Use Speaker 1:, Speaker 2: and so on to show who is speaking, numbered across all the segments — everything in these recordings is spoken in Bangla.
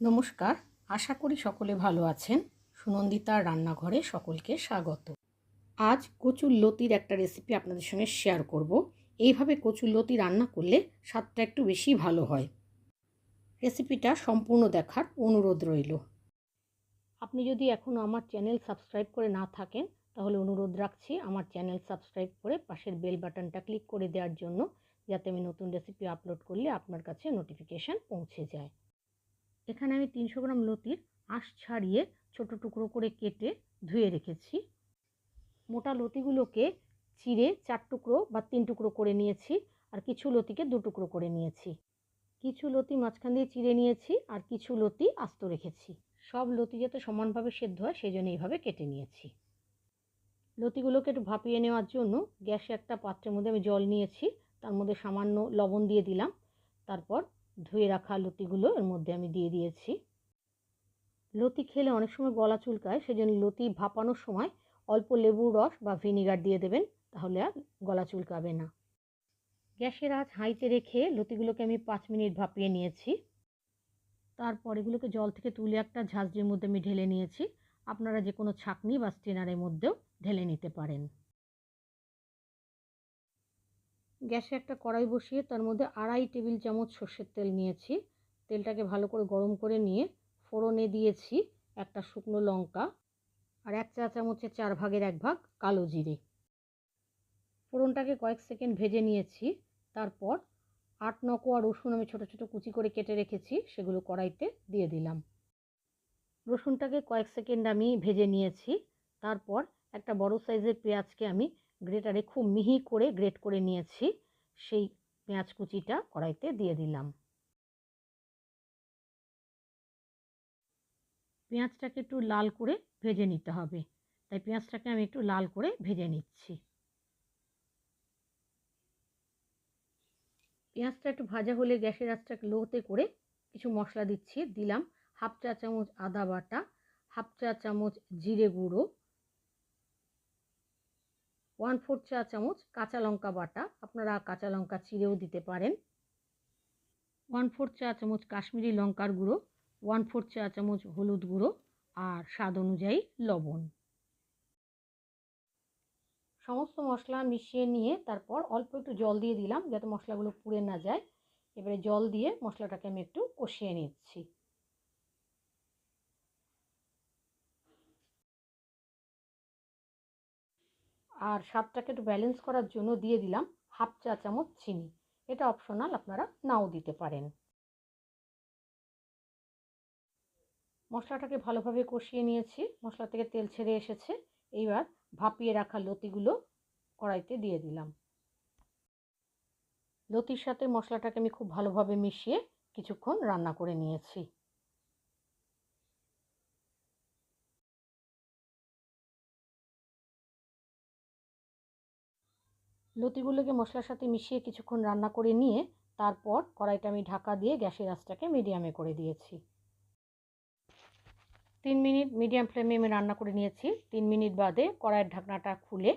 Speaker 1: নমস্কার, আশা করি সকলে ভালো আছেন। সুনন্দিতার রান্নাঘরে সকলকে স্বাগত। আজ কচুর লতির একটা রেসিপি আপনাদের সঙ্গে শেয়ার করব। এইভাবে কচুর লতি রান্না করলে স্বাদটা একটু বেশি ভালো হয়। রেসিপিটা সম্পূর্ণ দেখার অনুরোধ রইল। আপনি যদি এখনও আমার চ্যানেল সাবস্ক্রাইব করে না থাকেন, তাহলে অনুরোধ রাখছি আমার চ্যানেল সাবস্ক্রাইব করে পাশের বেল বাটনটা ক্লিক করে দেওয়ার জন্য, যাতে আমি নতুন রেসিপি আপলোড করলে আপনার কাছে নোটিফিকেশান পৌঁছে যায়। এখানে আমি তিনশো গ্রাম লতির আঁশ ছাড়িয়ে ছোট টুকরো করে কেটে ধুয়ে রেখেছি। মোটা লতিগুলোকে চিড়ে চার টুকরো বা তিন টুকরো করে নিয়েছি আর কিছু লতিকে দু টুকরো করে নিয়েছি। কিছু লতি মাঝখান দিয়ে চিড়ে নিয়েছি আর কিছু লতি আস্ত রেখেছি। সব লতি যাতে সমানভাবে সেদ্ধ হয় সেই জন্য এইভাবে কেটে নিয়েছি। লতিগুলোকে একটু ভাপিয়ে নেওয়ার জন্য গ্যাসে একটা পাত্রের মধ্যে আমি জল নিয়েছি, তার মধ্যে সামান্য লবণ দিয়ে দিলাম। তারপর ধুয়ে রাখা লতিগুলো এর মধ্যে আমি দিয়ে দিয়েছি। লতি খেলে অনেক সময় গলা চুলকায়, সেজন্য লতি ভাপানোর সময় অল্প লেবুর রস বা ভিনিগার দিয়ে দেবেন, তাহলে আর গলা চুলকাবে না। গ্যাসের আঁচ হাইতে রেখে লতিগুলোকে আমি পাঁচ মিনিট ভাপিয়ে নিয়েছি। তারপর এগুলোকে জল থেকে তুলে একটা ঝাঁঝরির মধ্যে আমি ঢেলে নিয়েছি। আপনারা যে কোনো ছাকনি বা স্টেনারের মধ্যেও ঢেলে নিতে পারেন। গ্যাসে একটা কড়াই বসিয়ে তার মধ্যে আড়াই টেবিল চামচ সর্ষের তেল নিয়েছি। তেলটাকে ভালো করে গরম করে নিয়ে ফোড়নে দিয়েছি একটা শুকনো লঙ্কা আর এক চা চামচের চার ভাগের এক ভাগ কালো জিরে। ফোড়নটাকে কয়েক সেকেন্ড ভেজে নিয়েছি। তারপর আট নকোয়া রসুন আমি ছোটো ছোটো কুচি করে কেটে রেখেছি, সেগুলো কড়াইতে দিয়ে দিলাম। রসুনটাকে কয়েক সেকেন্ড আমি ভেজে নিয়েছি। তারপর একটা বড় সাইজের পেঁয়াজকে আমি গ্রেটারে খুব মিহি করে গ্রেট করে নিয়েছি, সেই পেঁয়াজ কুচিটা কড়াইতে দিয়ে দিলাম। পেঁয়াজটাকে একটু লাল করে ভেজে নিতে হবে, তাই পেঁয়াজটাকে আমি একটু লাল করে ভেজে নিচ্ছি। পেঁয়াজটা একটু ভাজা হলে গ্যাসের আঁচটাকে লোতে করে কিছু মশলা দিচ্ছি, দিলাম হাফ চা চামচ আদা বাটা, হাফ চা চামচ জিরে গুঁড়ো ওয়ান ফোর চা চামচ কাঁচা লঙ্কা বাটা। আপনারা কাঁচা লঙ্কা চিড়েও দিতে পারেন। ওয়ান ফোর চা চামচ কাশ্মীরি লঙ্কার গুঁড়ো, ওয়ান ফোর চা চামচ হলুদ গুঁড়ো আর স্বাদ অনুযায়ী লবণ। সমস্ত মশলা মিশিয়ে নিয়ে তারপর অল্প একটু জল দিয়ে দিলাম যাতে মশলাগুলো পুড়ে না যায়। এবারে জল দিয়ে মশলাটাকে আমি একটু কষিয়ে নিচ্ছি। আর স্বাদটাকে একটু ব্যালেন্স করার জন্য দিয়ে দিলাম হাফ চা চামচ চিনি। এটা অপশনাল আপনারা নাও দিতে পারেন। মশলাটাকে ভালোভাবে কষিয়ে নিয়েছি। মশলা থেকে তেল ছেড়ে এসেছে। এইবার ভাপিয়ে রাখা লতিগুলো কড়াইতে দিয়ে দিলাম। লতির সাথে মশলাটাকে আমি খুব ভালোভাবে মিশিয়ে কিছুক্ষণ রান্না করে নিয়েছি। লতিগুলোকে মশলার সাথে মিশিয়ে কিছুক্ষণ রান্না করে নিয়ে তারপর কড়াইটা আমি ঢাকা দিয়ে গ্যাসের আঁচটাকে মিডিয়ামে করে দিয়েছি। তিন মিনিট মিডিয়াম ফ্লেমে আমি রান্না করে নিয়েছি। তিন মিনিট বাদে কড়াইয়ের ঢাকনাটা খুলে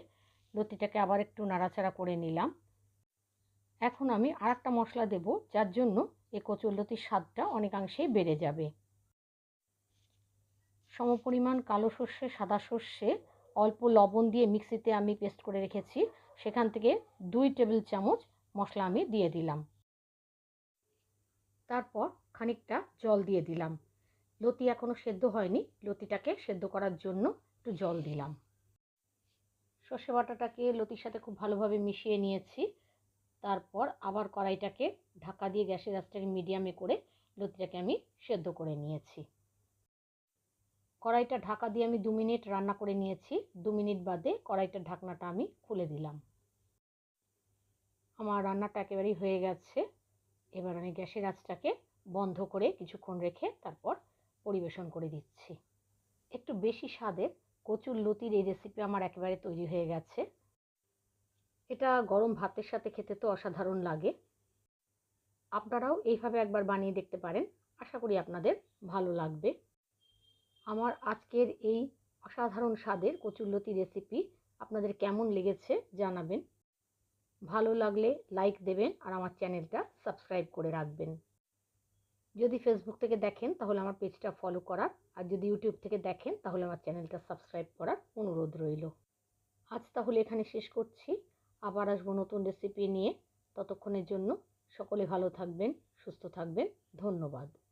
Speaker 1: লতিটাকে আবার একটু নাড়াচাড়া করে নিলাম। এখন আমি আর একটা মশলা দেব, যার জন্য এই কচুর লতির স্বাদটা অনেকাংশেই বেড়ে যাবে। সমপরিমাণ কালো সর্ষে, সাদা সর্ষে, অল্প লবণ দিয়ে মিক্সিতে আমি পেস্ট করে রেখেছি। সেখান থেকে দুই টেবিল চামচ মশলা আমি দিয়ে দিলাম। তারপর খানিকটা জল দিয়ে দিলাম। লতি এখনও সেদ্ধ হয়নি, লতিটাকে সেদ্ধ করার জন্য একটু জল দিলাম। সর্ষে বাটাটাকে লতির সাথে খুব ভালোভাবে মিশিয়ে নিয়েছি। তারপর আবার কড়াইটাকে ঢাকা দিয়ে গ্যাসের আঁচটাকে মিডিয়ামে করে লতিটাকে আমি সেদ্ধ করে নিয়েছি। কড়াইটা ঢাকা দিয়ে আমি দু মিনিট রান্না করে নিয়েছি। দু মিনিট বাদে কড়াইটার ঢাকনাটা আমি খুলে দিলাম। আমার রান্নাটা একেবারেই হয়ে গেছে। এবার আমি গ্যাসের আঁচটাকে বন্ধ করে কিছুক্ষণ রেখে তারপর পরিবেশন করে দিচ্ছি। একটু বেশি স্বাদের কচুর লতির এই রেসিপি আমার একেবারে তৈরি হয়ে গেছে। এটা গরম ভাতের সাথে খেতে তো অসাধারণ লাগে। আপনারাও এইভাবে একবার বানিয়ে দেখতে পারেন। আশা করি আপনাদের ভালো লাগবে। আমার আজকের এই অসাধারণ স্বাদের কচুরলতি রেসিপি আপনাদের কেমন লেগেছে জানাবেন। ভালো লাগলে লাইক দেবেন আর আমার চ্যানেলটা সাবস্ক্রাইব করে রাখবেন। যদি ফেসবুক থেকে দেখেন, তাহলে আমার পেজটা ফলো করার, আর যদি ইউটিউব থেকে দেখেন, তাহলে আমার চ্যানেলটা সাবস্ক্রাইব করার অনুরোধ রইল। আজ তাহলে এখানে শেষ করছি। আবার আসব নতুন রেসিপি নিয়ে। ততক্ষণের জন্য সকলে ভালো থাকবেন, সুস্থ থাকবেন। ধন্যবাদ।